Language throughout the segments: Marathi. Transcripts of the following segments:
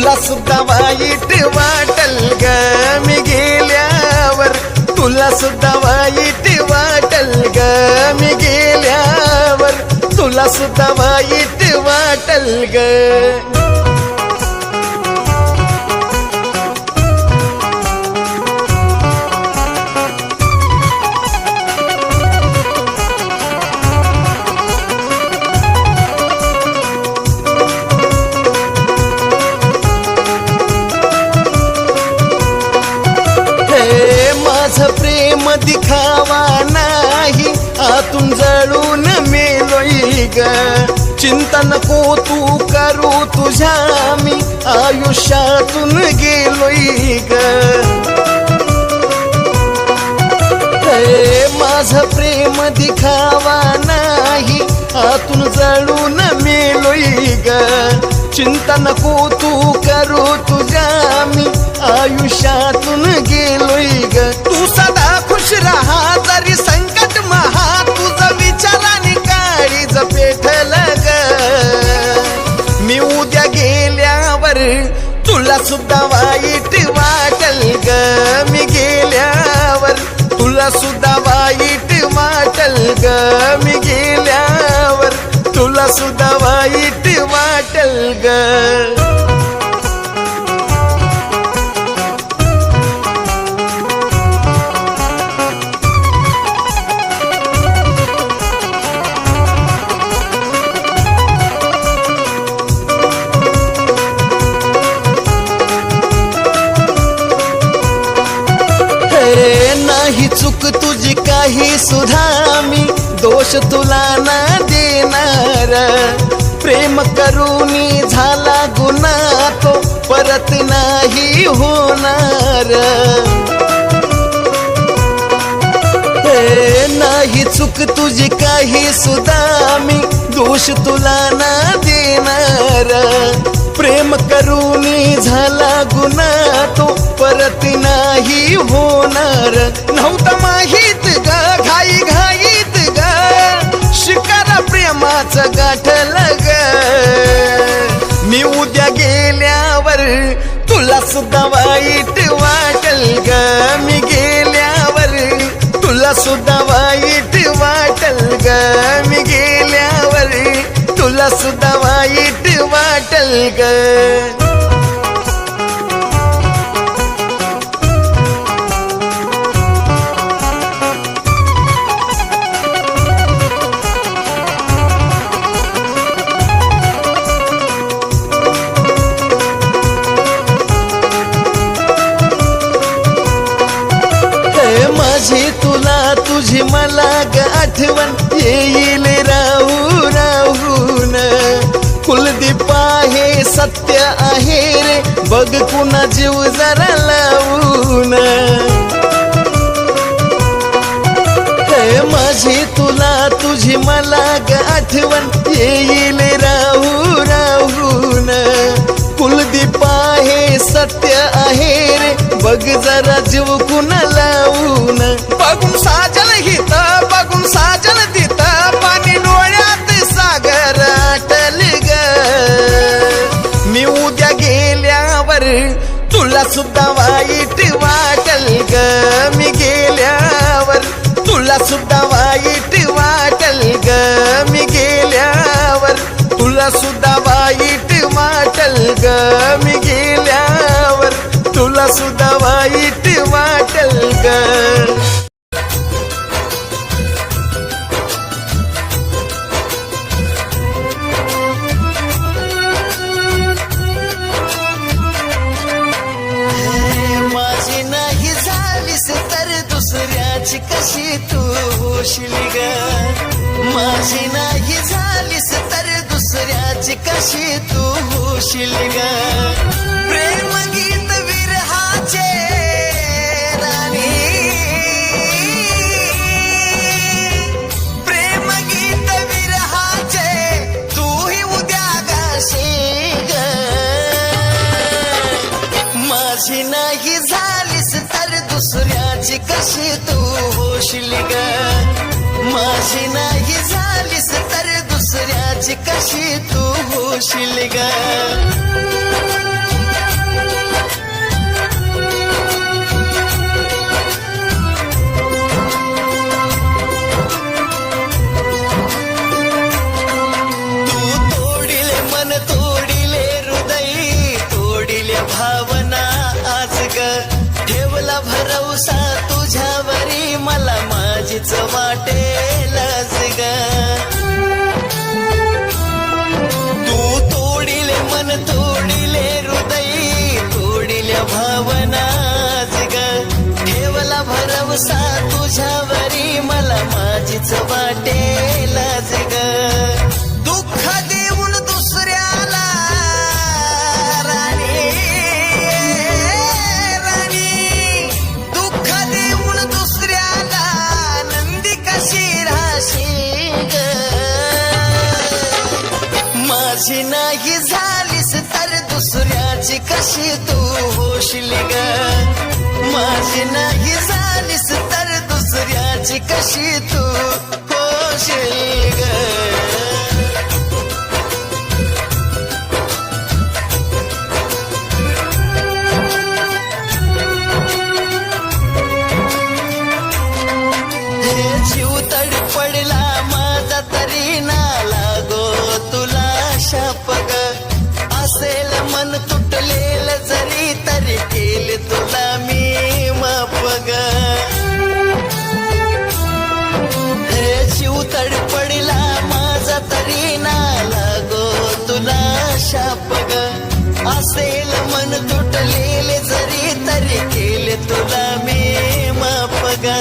तुला सुद्धा वाईट वाटल ग. मी गेल्यावर तुला सुद्धा वाईट वाटल ग. मी गेल्यावर तुला सुद्धा वाईट वाटल ग. ग चिंता तू करू तुझ्या मी आयुष्यातून गेलोय ग. माझ प्रेम दिखावा नाही आतून जळून मेलोय ग. चिंतन को तू करू तुझ्या मी आयुष्यातून गेलोय ग. तू सदा खुश राहा पेठल ग मी उद्या गेल्यावर तुला सुद्धा वाईट वाटल ग. मी गेल्यावर तुला सुद्धा वाईट वाटल ग. मी गेल्यावर तुला सुद्धा वाईट वाटल ग. सुधा मी दोष तुला ना देणार. प्रेम करूनी झाला गुन्हा तो परत नाही होणार. नाही चूक तुझी काही सुधा मी दोष तुला ना देणार. प्रेम करूनी झाला गुन्हा तो परत नाही होणार. नव्हतं माहीत ग घाई घाईत ग. शिकार प्रेमाचं गाठल ग मी उद्या गेल्यावर तुला सुद्धा वाईट वाटल ग. मी गेल्यावर तुला सुद्धा वाईट वाटल ग. मी गेल्यावर तुला सुद्धा वाईट वाटल ग माझी तुला तुझी मला ग आठवण येईल राहू राहून कुलदीप आहे सत्य आहे रे. बघ कुणा जीव जरा लावून. माझी तुला तुझी मला ग आठवण. येईल राहू राहून. कुलदीप आहे सत्य आहे रे. बघ जरा जीव कुणा लावून. बघून साजल तुला सुद्धा वाईट वाटल ग. माझी दुसऱ्याची कशी तू होशील ग? माझी नाही झालीस तर दुसऱ्याची कशी तू होशील ग? दुसऱ्याची तू होशील ग. माझी नाही झालीस तर दुसऱ्याची कशी तू हो होशील ग? माझी नाही झालीस तर दुसऱ्याची कशी तू होशील ग? माझी नाही झालीस तर दुसऱ्याची कशी तू होशील ग? हे जीव तुला ग असेल मन तुटलेले जरी तरी केले तुला मी ग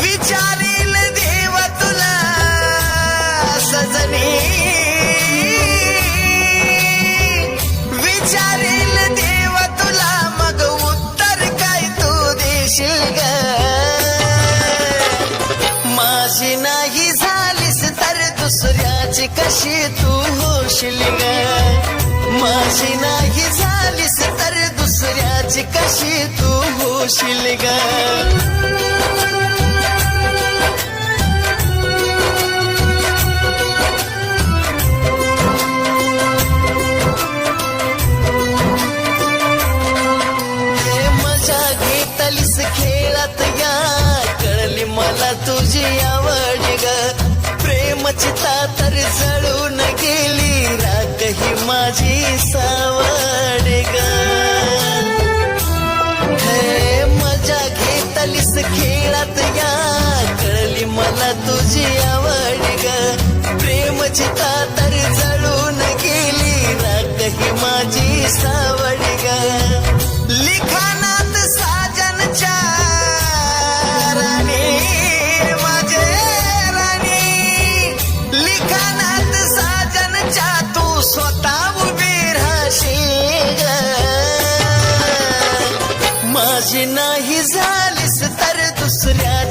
विचारेल देव तुला सजनी. विचारेल देव तुला मग उत्तर काय तू देशील ग? माझी नाही झालीस तर दुसऱ्याची कशी तू होशील ग? माझी नाही झालीस तर दुसऱ्याची कशी तू होशील ग? मजा घेतलीस खेळात या कळली मला तुझी आवड ग. प्रेमची तर सावड ग. हे मजा घेतलीस खेळात या कळली मला तुझी आवड ग. प्रेमची तर जळून गेली राग ही माझी सावड ग. लिखाणात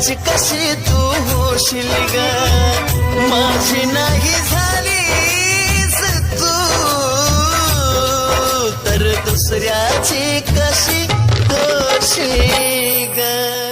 दुसऱ्याची कशी तू होशील ग? माझी नाही झालीस तू तर दुसऱ्याची कशी होशील ग?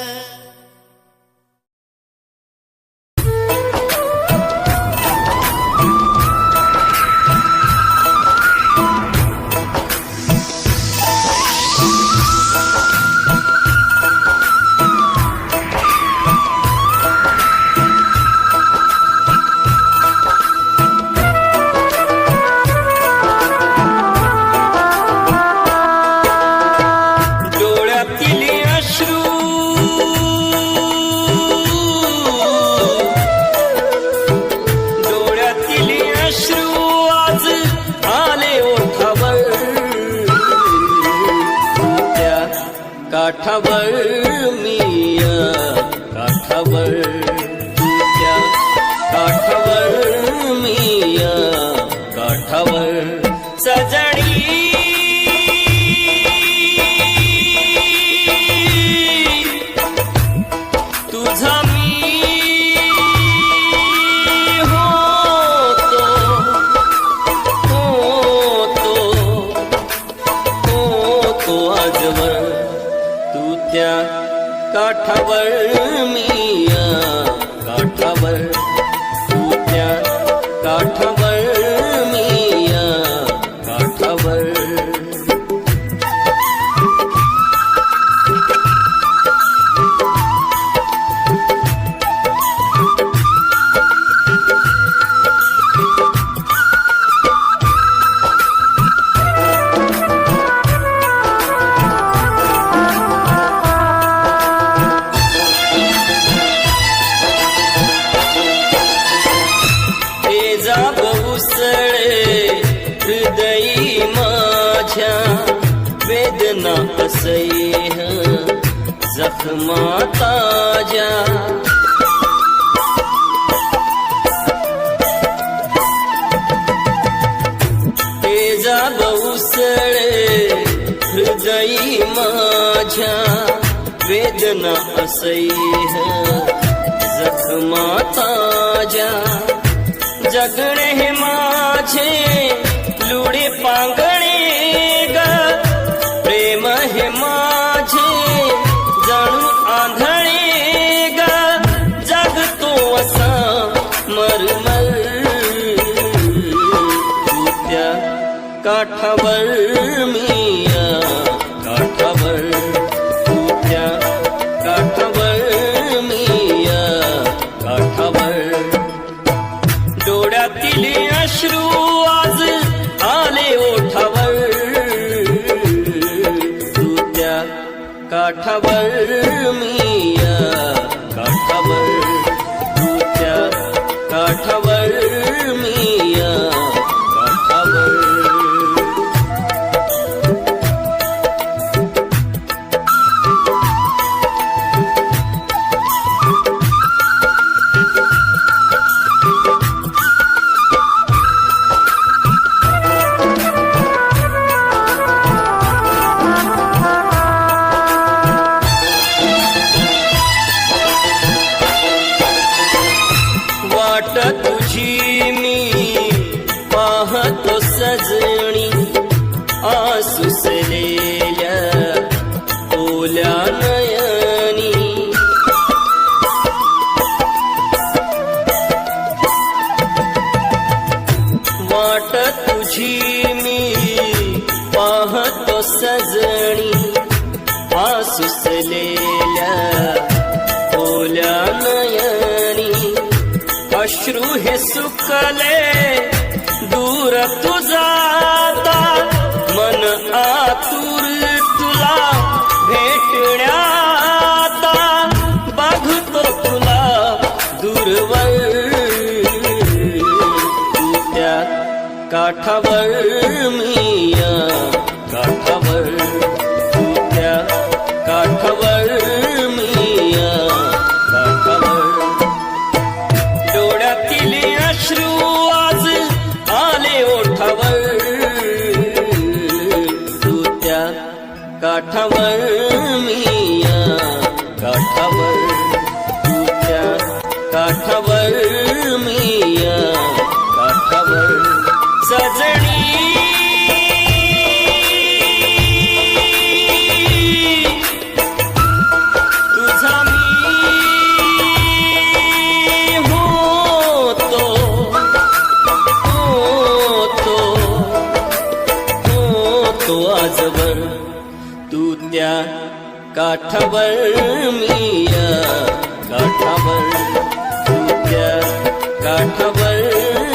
काठावर न असह्य जखमा ताजा ते जाब उसळे माझ्या वेदना असह्य जखमा ताज्या जगणे माझे काठावर मिया काठावर तू काठावर मिया काठावर डोळ्यातील अश्रू आज आले ओठावर तू काठावर तुझा तुझाता मन आतुर तुला भेटण्याता बघतो तुला दूरवर त्या काठावर मी काठावर मिया काठावर तुझ्या काठावर मिया काठावर सजणी तुझा मी होतो होतो होतो आजवर. तू त्या काठावर मिया काठावर तू त्या काठावर